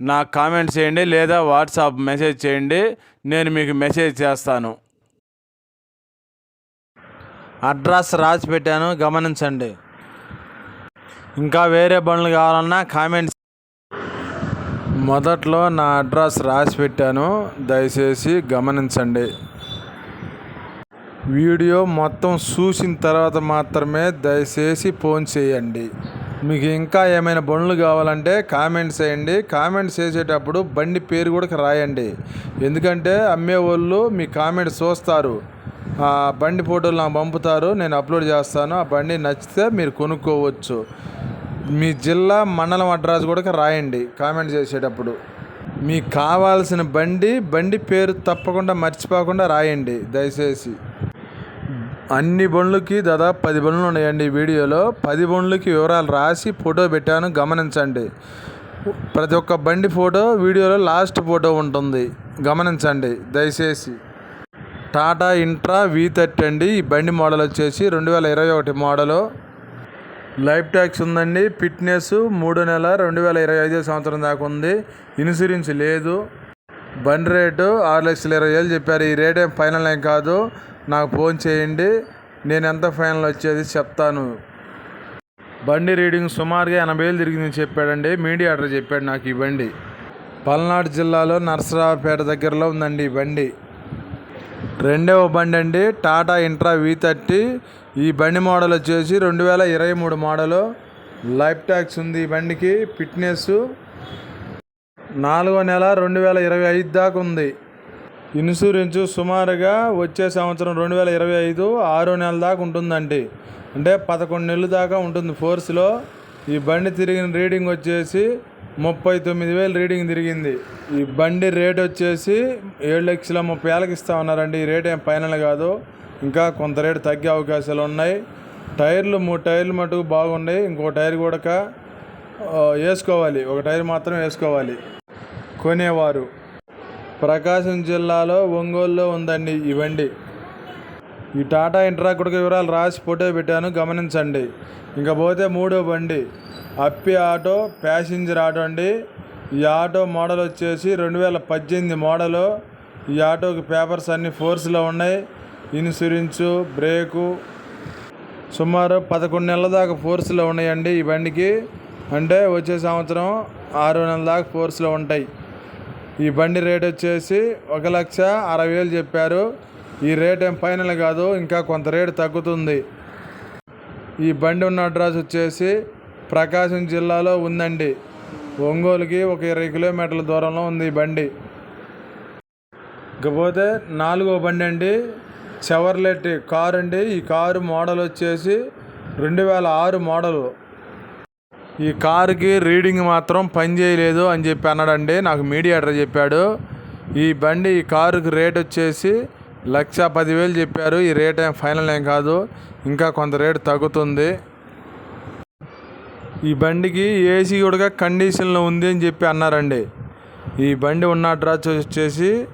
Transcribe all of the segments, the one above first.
నాకు కామెంట్ చేయండి లేదా వాట్సాప్ మెసేజ్ చేయండి నేను మీకు మెసేజ్ చేస్తాను. అడ్రస్ రాసి పెట్టాను గమనించండి. ఇంకా వేరే బండ్లు కావాలన్నా కామెంట్స్. మొదట్లో నా అడ్రస్ రాసి పెట్టాను దయచేసి గమనించండి. వీడియో మొత్తం చూసిన తర్వాత మాత్రమే దయచేసి ఫోన్ చేయండి. మీకు ఇంకా ఏమైనా బండ్లు కావాలంటే కామెంట్స్ చేయండి. కామెంట్స్ చేసేటప్పుడు బండి పేరు కూడా రాయండి. ఎందుకంటే అమ్మేవాళ్ళు మీ కామెంట్స్ చూస్తారు. ఆ బండి ఫోటోలు నాకు పంపుతారు నేను అప్లోడ్ చేస్తాను. ఆ బండి నచ్చితే మీరు కొనుక్కోవచ్చు. మీ జిల్లా మండలం అడ్రస్ కూడా రాయండి కామెంట్ చేసేటప్పుడు. మీకు కావాల్సిన బండి బండి పేరు తప్పకుండా మర్చిపోకుండా రాయండి. దయచేసి. అన్ని బండ్లకి దాదాపు పది బండ్లు ఉన్నాయండి ఈ వీడియోలో. పది బండ్లకి వివరాలు రాసి ఫోటో పెట్టాను గమనించండి. ప్రతి ఒక్క బండి ఫోటో వీడియోలో లాస్ట్ ఫోటో ఉంటుంది. గమనించండి దయచేసి. టాటా ఇంట్రా వి థర్టీ అండి. ఈ బండి మోడల్ వచ్చేసి రెండు వేల ఇరవై ఒకటి మోడలు. లైఫ్ ట్యాక్స్ ఉందండి. ఫిట్నెస్ మూడు నెల రెండు వేల ఇరవై ఐదో సంవత్సరం దాకా ఉంది. ఇన్సూరెన్స్ లేదు. బండి రేటు ఆరు లక్షల ఇరవై వేలు చెప్పారు. ఈ రేట్ ఏం ఫైనల్ ఏం కాదు. నాకు ఫోన్ చేయండి నేను ఎంత ఫైనల్ వచ్చేది చెప్తాను. బండి రీడింగ్ సుమారుగా ఎనభై వేలు తిరిగిందని చెప్పాడండి. మీడియా ఆర్డర్ చెప్పాడు నాకు ఈ బండి. పల్నాడు జిల్లాలో నర్సరావుపేట దగ్గరలో ఉందండి ఈ బండి. రెండవ బండి అండి టాటా ఇంట్రా వి థర్టీ ఈ బండి మోడల్ వచ్చేసి రెండు వేల ఇరవై మూడు మోడలు లైఫ్ ట్యాక్స్ ఉంది ఈ బండికి ఫిట్నెస్ నాలుగో నెల రెండు వేల ఇరవై ఐదు దాకా ఉంది. ఇన్సూరెన్సు సుమారుగా వచ్చే సంవత్సరం రెండు వేల ఇరవై ఐదు ఆరో నెల దాకా ఉంటుందండి. అంటే పదకొండు నెలల దాకా ఉంటుంది ఫోర్స్లో. ఈ బండి తిరిగిన రీడింగ్ వచ్చేసి ముప్పై తొమ్మిది వేలు రీడింగ్ తిరిగింది. ఈ బండి రేట్ వచ్చేసి ఏడు లక్షల ముప్పై వేలకి ఇస్తా ఉన్నారండి. ఈ రేట్ ఏం ఫైనల్ కాదు. ఇంకా కొంత రేటు తగ్గే అవకాశాలు ఉన్నాయి. టైర్లు మూడు టైర్లు మటుకు బాగున్నాయి. ఇంకో టైర్ కూడా వేసుకోవాలి. ఒక టైర్ మాత్రం వేసుకోవాలి. కొనేవారు. ప్రకాశం జిల్లాలో ఒంగోలులో ఉందండి. ఈ బండి ఈ టాటా ఇంట్రా కుడుక వివరాలు రాసి ఫోటో పెట్టాను. గమనించండి. ఇంకా పోతే మూడో బండి. అప్పి ఆటో ప్యాసింజర్ ఆటో అండి. ఈ ఆటో మోడల్ వచ్చేసి రెండు వేల పద్దెనిమిది మోడలు. ఈ ఆటోకి పేపర్స్ అన్ని ఫోర్స్లో ఉన్నాయి. Insurance break. సుమారు పదకొండు నెలల దాకా ఫోర్స్లో ఉన్నాయండి ఈ బండికి. అంటే వచ్చే సంవత్సరం ఆరు నెలల దాకా ఫోర్స్లో ఉంటాయి. ఈ బండి రేట్ వచ్చేసి ఒక లక్ష అరవై వేలు చెప్పారు. ఈ రేట్ ఏం ఫైనల్ కాదు ఇంకా కొంత రేటు తగ్గుతుంది. ఈ బండి ఉన్న అడ్రస్ వచ్చేసి ప్రకాశం జిల్లాలో ఉందండి. ఒంగోలుకి ఒక ఇరవై కిలోమీటర్ల దూరంలో ఉంది ఈ బండి. ఇకపోతే నాలుగో బండి అండి చెవర్లెట్ కారు అండి. ఈ కారు మోడల్ వచ్చేసి రెండు వేల ఆరు మోడలు. ఈ కారుకి రీడింగ్ మాత్రం పని చేయలేదు అని చెప్పి అన్నాడండి. నాకు మీడియాటర్ చెప్పాడు. ఈ బండి ఈ కారుకి రేట్ వచ్చేసి లక్ష పదివేలు చెప్పారు. ఈ రేట్ ఏం ఫైనల్ ఏం కాదు. ఇంకా కొంత రేటు తగ్గుతుంది. ఈ బండికి ఏసీ కూడా కండిషన్లో ఉంది అని చెప్పి అన్నారండి. ఈ బండి ఉన్న అడ్రస్ వచ్చేసి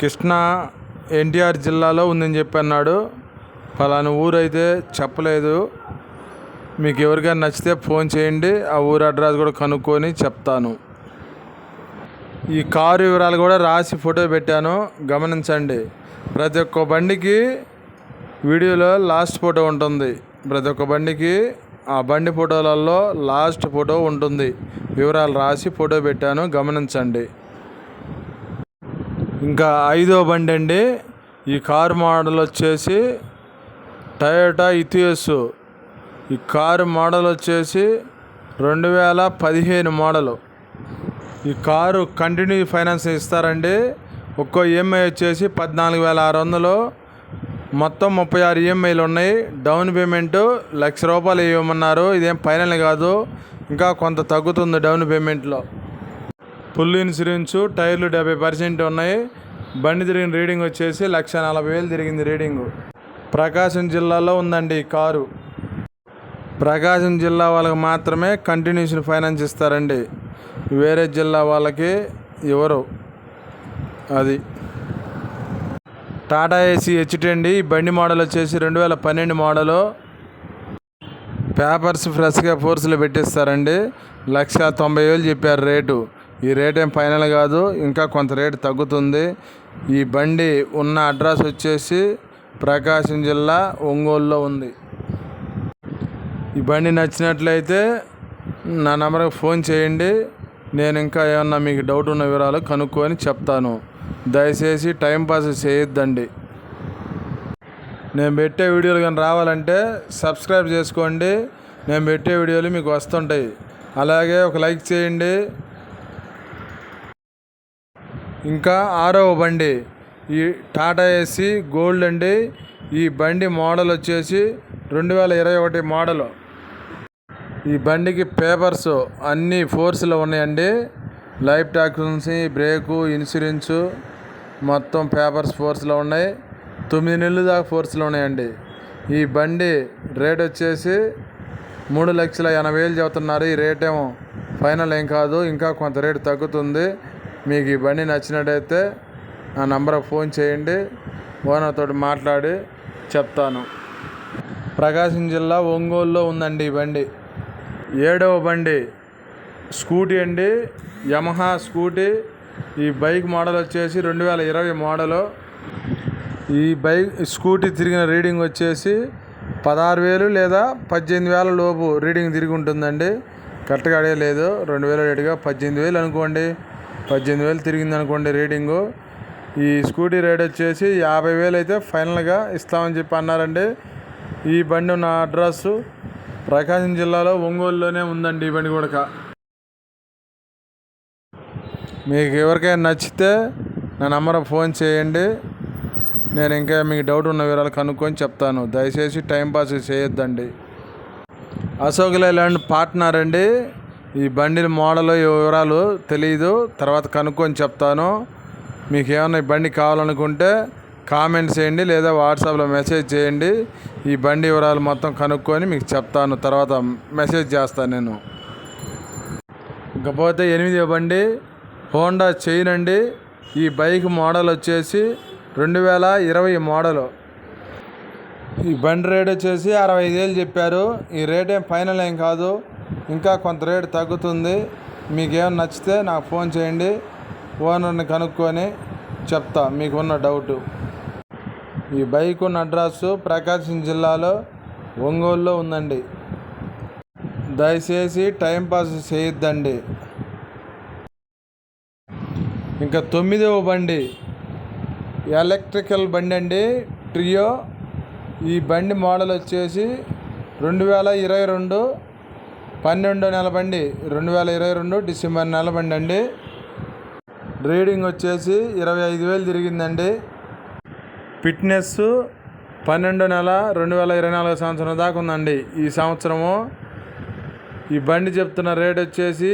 కృష్ణా ఎన్టీఆర్ జిల్లాలో ఉందని చెప్పి అన్నాడు. ఫలానా ఊరైతే చెప్పలేదు. మీకు ఎవరికైనా నచ్చితే ఫోన్ చేయండి ఆ ఊరు అడ్రస్ కూడా కనుక్కొని చెప్తాను. ఈ కారు వివరాలు కూడా రాసి ఫోటో పెట్టాను గమనించండి. ప్రతి ఒక్క బండికి వీడియోలో లాస్ట్ ఫోటో ఉంటుంది. ప్రతి ఒక్క బండికి ఆ బండి ఫోటోలలో లాస్ట్ ఫోటో ఉంటుంది. వివరాలు రాసి ఫోటో పెట్టాను గమనించండి. ఇంకా ఐదో బండి అండి ఈ కారు మోడల్ వచ్చేసి టయోటా ఇథియోస్ ఈ కారు మోడల్ వచ్చేసి రెండు వేల పదిహేను మోడలు. ఈ కారు కంటిన్యూ ఫైనాన్స్ ఇస్తారండి. ఒక్కో ఈఎంఐ వచ్చేసి పద్నాలుగు వేల ఆరు వందలు. మొత్తం ముప్పై ఆరు ఈఎంఐలు ఉన్నాయి. డౌన్ పేమెంట్ లక్ష రూపాయలు ఇవ్వమన్నారు. ఇదేం ఫైనల్ కాదు. ఇంకా కొంత తగ్గుతుంది డౌన్ పేమెంట్లో. ఫుల్ ఇన్సూరెన్స్ టైర్లు డెబ్బై పర్సెంట్ ఉన్నాయి. బండి తిరిగిన రీడింగ్ వచ్చేసి లక్ష నలభై వేలు తిరిగింది రీడింగు. ప్రకాశం జిల్లాలో ఉందండి ఈ కారు. ప్రకాశం జిల్లా వాళ్ళకి మాత్రమే కంటిన్యూషన్ ఫైనాన్స్ ఇస్తారండి. వేరే జిల్లా వాళ్ళకి ఇవ్వరు అది. టాటా ఏసీ హెచ్టండి ఈ బండి మోడల్ వచ్చేసి రెండు వేల పన్నెండు మోడలు. పేపర్స్ ఫ్రెష్గా ఫోర్స్లో పెట్టిస్తారండి. లక్ష తొంభై వేలు చెప్పారు రేటు. ఈ రేట్ ఏం ఫైనల్ కాదు ఇంకా కొంత రేటు తగ్గుతుంది. ఈ బండి ఉన్న అడ్రస్ వచ్చేసి ప్రకాశం జిల్లా ఒంగోలులో ఉంది. ఈ బండి నచ్చినట్లయితే నా నెంబర్కి ఫోన్ చేయండి. నేను ఇంకా ఏమన్నా మీకు డౌట్ ఉన్న వివరాలు కనుక్కొని చెప్తాను. దయచేసి టైంపాస్ చేయొద్దండి. నేను పెట్టే వీడియోలు కానీ రావాలంటే సబ్స్క్రైబ్ చేసుకోండి. నేను పెట్టే వీడియోలు మీకు వస్తుంటాయి. అలాగే ఒక లైక్ చేయండి. ఇంకా ఆరో బండి. ఈ టాటా ఏసీ గోల్డ్ అండి. ఈ బండి మోడల్ వచ్చేసి రెండు వేల ఇరవై ఒకటి మోడల్. ఈ బండికి పేపర్స్ అన్నీ ఫోర్స్లో ఉన్నాయండి. లైఫ్ టాక్సీ బ్రేకు ఇన్సూరెన్సు మొత్తం పేపర్స్ ఫోర్స్లో ఉన్నాయి. తొమ్మిది నెలలు దాకా ఫోర్స్లో ఉన్నాయండి. ఈ బండి రేట్ వచ్చేసి మూడు లక్షల ఎనభై వేలు చెబుతున్నారు. ఈ రేట్ ఏమో ఫైనల్ ఏం కాదు ఇంకా కొంత రేటు తగ్గుతుంది. మీకు ఈ బండి నచ్చినట్టయితే నా నంబర్కి ఫోన్ చేయండి. ఓనర్తో మాట్లాడి చెప్తాను. ప్రకాశం జిల్లా ఒంగోలులో ఉందండి ఈ బండి. ఏడవ బండి స్కూటీ అండి. Yamaha scooty. ఈ బైక్ మోడల్ వచ్చేసి రెండు వేల ఇరవై మోడలు. ఈ బైక్ స్కూటీ తిరిగిన రీడింగ్ వచ్చేసి పదహారు వేలు లేదా పద్దెనిమిది వేల లోపు రీడింగ్ తిరిగి ఉంటుందండి. కరెక్ట్గా అడగలేదు. రెండు వేల రేటుగా పద్దెనిమిది వేలు అనుకోండి. పద్దెనిమిది వేలు తిరిగింది అనుకోండి రీడింగు. ఈ స్కూటీ రేట్ వచ్చేసి యాభై వేలు అయితే ఫైనల్గా ఇస్తామని చెప్పి అన్నారండి. ఈ బండి నా అడ్రస్సు ప్రకాశం జిల్లాలో ఒంగోలులోనే ఉందండి ఈ బండి కూడా మీకు ఎవరికైనా నచ్చితే నా నెంబర్ ఫోన్ చేయండి. నేను ఇంకా మీకు డౌట్ ఉన్న వివరాలు కనుక్కొని చెప్తాను. దయచేసి టైంపాస్ చేయొద్దండి. అశోక్ లైలాండ్ పార్ట్నర్ అండి. ఈ బండి మోడల్ వివరాలు తెలియదు తర్వాత కనుక్కొని చెప్తాను. మీకు ఏమైనా ఈ బండి కావాలనుకుంటే కామెంట్ చేయండి లేదా వాట్సాప్లో మెసేజ్ చేయండి. ఈ బండి వివరాలు మొత్తం కనుక్కొని మీకు చెప్తాను. తర్వాత మెసేజ్ చేస్తాను నేను. ఇకపోతే ఎనిమిదో బండి హోండా చైన్ అండి. ఈ బైక్ మోడల్ వచ్చేసి రెండు వేల ఇరవై మోడలు. ఈ బండి రేట్ వచ్చేసి అరవై ఐదేళ్ళు చెప్పారు. ఈ రేట్ ఏం ఫైనల్ ఏం కాదు. ఇంకా కొంత రేటు తగ్గుతుంది. మీకు నచ్చితే నాకు ఫోన్ చేయండి. ఓనర్ని కనుక్కొని చెప్తా. మీకున్న డౌటు. ఈ బైక్ ఉన్న అడ్రస్ ప్రకాశం జిల్లాలో ఒంగోలులో ఉందండి. దయచేసి టైంపాస్ చేయొద్దండి. ఇంకా తొమ్మిదవ బండి ఎలక్ట్రికల్ బండి అండి. ట్రియో. ఈ బండి మోడల్ వచ్చేసి రెండు వేల ఇరవై రెండు పన్నెండో నెల బండి రెండు వేల ఇరవై రెండు డిసెంబర్ నెల బండి అండి. రీడింగ్ వచ్చేసి ఇరవై ఐదు వేలు తిరిగిందండి. ఫిట్నెస్ పన్నెండు నెల రెండు వేల ఇరవై నాలుగు సంవత్సరం దాకా ఉందండి. ఈ సంవత్సరము ఈ బండి చెప్తున్న రేట్ వచ్చేసి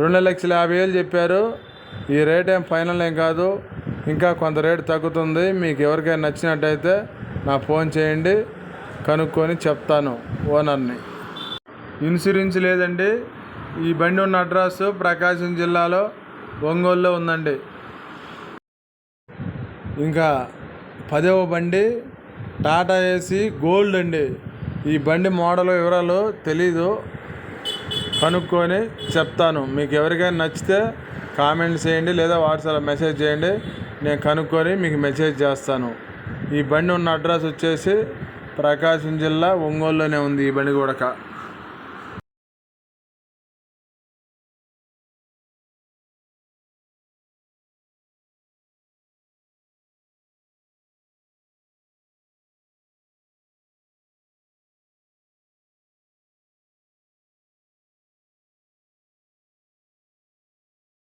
రెండు లక్షల యాభై వేలు చెప్పారు. ఈ రేట్ ఏం ఫైనల్ ఏం కాదు. ఇంకా కొంత రేటు తగ్గుతుంది. మీకు ఎవరికైనా నచ్చినట్టయితే నా ఫోన్ చేయండి. కనుక్కొని చెప్తాను ఓనర్ని. ఇన్సూరెన్స్ లేదండి. ఈ బండి ఉన్న అడ్రస్ ప్రకాశం జిల్లాలో ఒంగోలులో ఉందండి. ఇంకా పదవ బండి టాటా ఏసీ గోల్డ్ అండి. ఈ బండి మోడల్ వివరాలు తెలీదు. కనుక్కొని చెప్తాను. మీకు ఎవరికైనా నచ్చితే కామెంట్ చేయండి లేదా వాట్సాప్ మెసేజ్ చేయండి. నేను కనుక్కొని మీకు మెసేజ్ చేస్తాను. ఈ బండి ఉన్న అడ్రస్ వచ్చేసి ప్రకాశం జిల్లా ఒంగోలులోనే ఉంది ఈ బండి కూడా.